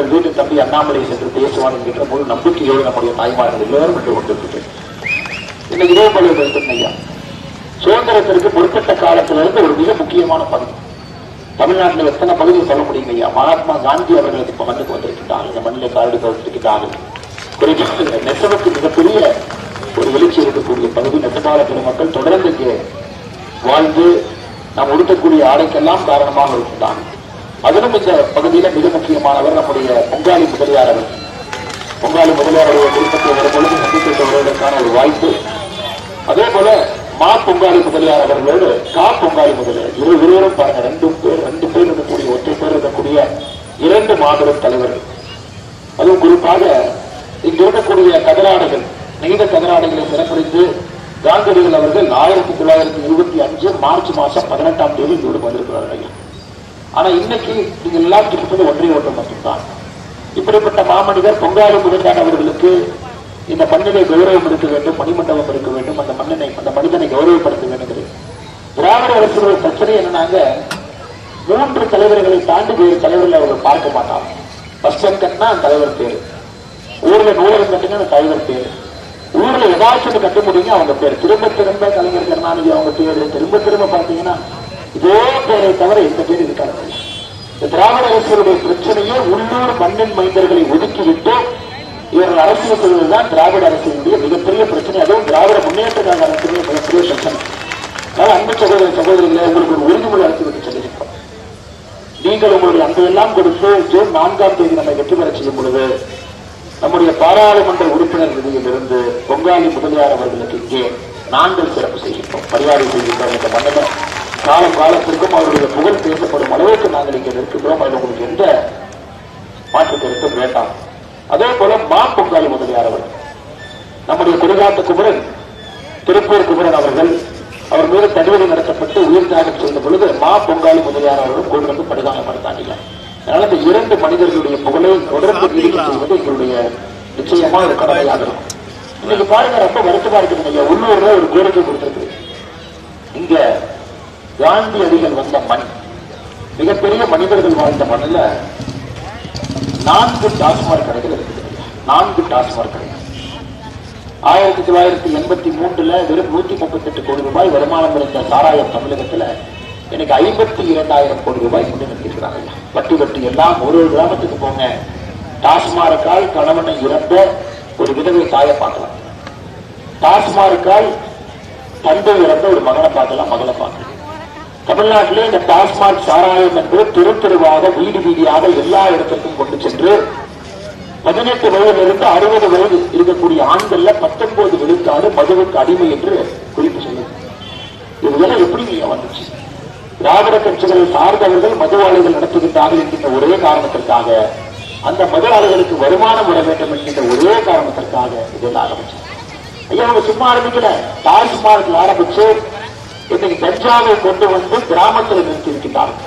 உங்கள் வீட்டு தம்பி அண்ணாமலை சென்று பேசுவான் என்கின்ற முழு நம்பிக்கையோடு நம்முடைய தாய்மார்கள் எல்லோரும் என்று கொண்டிருக்கிறேன் இந்த இதே பேசுகிறேன் ஐயா சுதந்திரத்திற்கு முற்பட்ட காலத்திலிருந்து ஒரு மிக முக்கியமான பகுதி தமிழ்நாட்டில் எத்தனை பகுதியை சொல்ல முடியும் ஐயா? மகாத்மா காந்தி அவர்களுக்கு இப்ப மண்ணுக்கு வந்திருக்கிறார்கள் இந்த மண்ணில் காலடி வந்திருக்கிறார்கள் குறிப்பாக நெசவுக்கு மிகப்பெரிய ஒரு எழுச்சி இருக்கக்கூடிய பகுதி நெசவாள பெருமக்கள் தொடர்ந்து வாழ்ந்து நாம் உடுத்தக்கூடிய ஆடைக்கெல்லாம் காரணமாக இருக்கிறாங்க அதிலும் இந்த பகுதியில மிக முக்கியமானவர் நம்முடைய பொங்காளி முதலியார் அவர். பொங்காளி முதலியார் அவருடைய குடும்பத்தை வரும்பொழுது சந்தித்து வருவதற்கான ஒரு வாய்ப்பு. அதே போல மா பொங்காளி முதலியார் அவர்களோடு கா பொங்காலி முதலியார். இரு இருவரும் பாருங்க ரெண்டு பேர் ரெண்டு பேர் இருக்கக்கூடிய ஒற்றை பேர் இருக்கக்கூடிய இரண்டு மாபெரும் தலைவர்கள். அதுவும் குறிப்பாக இங்கு இருக்கக்கூடிய கதராடைகள் நெய்த கதராடைகளை சிறப்பிடித்து காந்தியடிகள் அவர்கள் ஆயிரத்தி தொள்ளாயிரத்தி இருபத்தி அஞ்சு மார்ச் மாசம் பதினெட்டாம் தேதி இங்கோடு வந்திருக்கிறார்கள் ஐயா ஆனா இன்னைக்கு நீங்க எல்லாம் இருப்பது ஒன்றே ஓட்டம் மட்டும்தான். இப்படிப்பட்ட மாமனிதர் பொங்காலி முதலான அவர்களுக்கு இந்த மண்ணினை கௌரவம் இருக்க வேண்டும் மணிமண்டபம் இருக்க வேண்டும் அந்த மண்ணினை அந்த மனிதனை கௌரவப்படுத்த வேண்டும் திராவிட அரசுடைய பிரச்சனை என்னன்னாங்க மூன்று தலைவர்களை தாண்டி வேறு தலைவர்கள் அவர்கள் பார்க்க மாட்டாங்க. பஸ் கட்டினா அந்த தலைவர் பேரு. ஊர்ல நூலகம் கட்டினா அந்த தலைவர் பேரு. ஊர்ல ஏதாச்சும் கட்ட முடியுங்க அவங்க பேர். திரும்ப திரும்ப கலைஞர் கருணாநிதி அவங்க பேரு. திரும்ப திரும்ப பாத்தீங்கன்னா இதே பேரை தவிர எந்த பேர் இருக்காது. இந்த திராவிட அரசியலுடைய பிரச்சனையே உள்ளூர் மண்ணின் மைந்தர்களை ஒதுக்கிவிட்டு இவர்கள் அரசியல் செய்வதுதான் திராவிட அரசினுடைய மிகப்பெரிய பிரச்சனை. அதுவும் திராவிட முன்னேற்ற கழக அரசுடைய மிகப்பெரிய பிரச்சனை. அதனால அன்பு சகோதர சகோதரிகளை உங்களுக்கு ஒரு உறுதிமொழி அரசு விட்டு சொல்லியிருக்கோம் நீங்கள் உங்களுடைய அன்பையெல்லாம் கொடுத்து ஜூன் நான்காம் தேதி நம்மை வெற்றி பெற செய்யும் பொழுது நம்முடைய பாராளுமன்ற உறுப்பினர் நிதியிலிருந்து பொங்காலி முதலியார் அவர்களுக்கு இங்கே நாங்கள் சிறப்பு செய்கின்றோம். மரியாதை செய்கின்றோம். இந்த மண்டலம் காலம் காலத்திற்கும் அவருடைய புகழ் பேசப்படும் அளவுக்கு நாங்கள் இங்கே நிற்கின்றோம் அதில் உங்களுக்கு எந்த மாற்று கருத்தும் வேண்டாம். அதே போல மா பொங்காலி முதலியார் அவர்கள். நம்முடைய குறிகாட்டு குமரன் திருப்பூர் குமரன் அவர்கள் அவர் மீது தடுவடி நடத்தப்பட்டு உயிர் தியாகம் சென்ற பொழுது மா பொங்காலி முதலியார் அவர்களும் கொண்டு வந்து படுகாயப்படுத்தாங்க அதனால இந்த இரண்டு மனிதர்களுடைய புகழை தொடர்ந்து செய்வது எங்களுடைய நிச்சயமா ஒரு கடமையாக இருக்கும். இன்னைக்கு பாருங்க ரொம்ப வருத்தமா இருக்குது உள்ளூர்ல ஒரு கோரிக்கை கொடுத்திருக்கு. இங்க காந்தியடிகள் வந்த மண் மிகப்பெரிய மனிதர்கள் வாழ்ந்த மண்ணில் நான்கு டாஸ்மாக் கடைகள் இருக்குது. நான்கு டாஸ்மாக் கடைகள். ஆயிரத்தி தொள்ளாயிரத்தி எண்பத்தி மூன்றுல வெறும் நூத்தி முப்பத்தி எட்டு கோடி ரூபாய் வருமானம் இருந்த சாராயம் தமிழகத்துல எனக்கு ஐம்பத்தி இரண்டாயிரம் கோடி ரூபாய் கொண்டு நிறுத்திருக்கிறாங்க வட்டி வட்டி எல்லாம் ஒரு ஒரு கிராமத்துக்கு போங்க. டாஸ்மார்க்கால் கணவனை இறந்த ஒரு விதவை தாயை பார்க்கலாம். டாஸ்மார்க்கால் தந்தை இறந்த ஒரு மகனை பார்க்கலாம் மகளை பார்க்கலாம். தமிழ்நாட்டிலே இந்த டாஸ்மாக் சாராயம் என்று தெரு தெருவாக வீடு வீதியாக எல்லா இடத்திற்கும் கொண்டு சென்று பதினெட்டு வயதிலிருந்து அறுபது வயது இருக்கக்கூடிய ஆண்கள்ல பத்தொன்பது விழுக்காடு மதுவுக்கு அடிமை என்று குறிப்பு சொல்லுது. இதெல்லாம் எப்படி வந்துச்சு? திராவிட கட்சிகளை சார்ந்தவர்கள் மதுவாளிகள் நடத்துகின்றார்கள் என்கின்ற ஒரே காரணத்திற்காக அந்த மதுவாளிகளுக்கு வருமானம் வர வேண்டும் என்கின்ற ஒரே காரணத்திற்காக இதெல்லாம் ஆரம்பிச்சு ஐயா அவங்க சும்மா ஆரம்பிக்கல. டாஸ்மார்க்ல ஆரம்பிச்சு இன்னைக்கு கஞ்சாவை கொண்டு வந்து கிராமத்தில் நிறுத்தி இருக்கின்றார்கள்